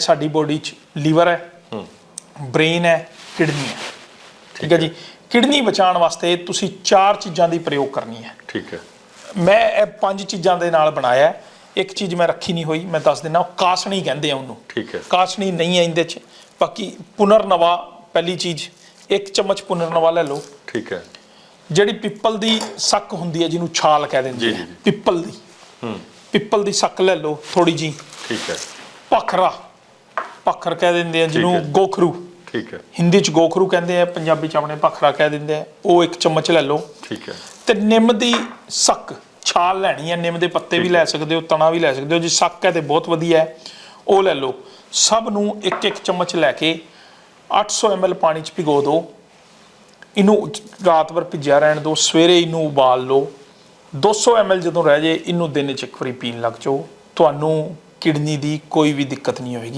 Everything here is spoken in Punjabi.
ਸਾਡੀ ਬੋਡੀ 'ਚ ਲੀਵਰ ਹੈ ਬ੍ਰੇਨ ਹੈ ਕਿਡਨੀ ਹੈ। ਠੀਕ ਹੈ ਜੀ? ਕਿਡਨੀ ਬਚਾਉਣ ਵਾਸਤੇ ਤੁਸੀਂ ਚਾਰ ਚੀਜ਼ਾਂ ਦੀ ਪ੍ਰਯੋਗ ਕਰਨੀ ਹੈ। ਠੀਕ ਹੈ। ਮੈਂ ਇਹ ਪੰਜ ਚੀਜ਼ਾਂ ਦੇ ਨਾਲ ਬਣਾਇਆ ਹੈ। ਇੱਕ ਚੀਜ਼ ਮੈਂ ਰੱਖੀ ਨਹੀਂ ਹੋਈ ਮੈਂ ਦੱਸ ਦਿੰਦਾ ਉਹ ਕਾਸਣੀ ਕਹਿੰਦੇ ਆ ਉਹਨੂੰ। ਠੀਕ ਹੈ। ਕਾਸਣੀ ਨਹੀਂ ਹੈ ਇਹਦੇ 'ਚ। ਬਾਕੀ ਪੁਨਰਨਵਾ ਪਹਿਲੀ ਚੀਜ਼ ਇੱਕ ਚਮਚ ਪੁਨਰਨਵਾ ਲੈ ਲਓ। ਠੀਕ ਹੈ। ਜਿਹੜੀ ਪਿੱਪਲ ਦੀ ਸੱਕ ਹੁੰਦੀ ਹੈ ਜਿਹਨੂੰ ਛਾਲ ਕਹਿ ਦਿੰਦੇ ਜੀ, ਆ ਜੀ। ਪਿੱਪਲ ਦੀ। ਹੂੰ। ਪਿੱਪਲ ਦੀ ਸੱਕ ਲੈ ਲਓ ਥੋੜੀ ਜੀ ਠੀਕ ਹੈ। ਪਖਰਾ ਪਖਰ ਕਹਿ ਦਿੰਦੇ ਆ ਜਿਹਨੂੰ। ਗੋਖਰੂ। ਠੀਕ ਹੈ। ਹਿੰਦੀ ਚ ਗੋਖਰੂ ਕਹਿੰਦੇ ਆ ਪੰਜਾਬੀ ਚ ਆਪਣੇ ਪਖਰਾ ਕਹਿ ਦਿੰਦੇ ਆ। ਉਹ ਇੱਕ ਚਮਚ ਲੈ ਲਓ। ਠੀਕ ਹੈ। ਤੇ ਨਿੰਮ ਦੀ ਸੱਕ ਛਾਲ ਲੈਣੀ ਹੈ ਨਿੰਮ ਦੇ ਪੱਤੇ ਵੀ ਲੈ ਸਕਦੇ ਹੋ ਤਣਾ ਵੀ ਲੈ ਸਕਦੇ ਹੋ ਜੇ ਸੱਕ ਹੈ ਤੇ ਬਹੁਤ ਵਧੀਆ ਹੈ। ਉਹ ਲੈ ਲਓ। ਸਭ ਨੂੰ ਇੱਕ ਇੱਕ ਚਮਚ ਲੈ ਕੇ 800 ml ਪਾਣੀ ਚ ਭਿਗੋ ਦਿਓ। ਇਹਨੂੰ ਰਾਤ ਭਰ ਭਿੱਜਿਆ ਰਹਿਣ ਦਿਓ। ਸਵੇਰੇ ਇਹਨੂੰ ਉਬਾਲ ਲਓ। 200 ml ਜਦੋਂ ਰਹਿ ਜੇ ਇਹਨੂੰ ਦਿਨ ਚ ਇੱਕ ਵਾਰੀ ਪੀਣ ਲੱਗ ਜਾਓ। ਤੁਹਾਨੂੰ ਕਿਡਨੀ ਦੀ ਕੋਈ ਵੀ ਦਿੱਕਤ ਨਹੀਂ ਹੋਵੇਗੀ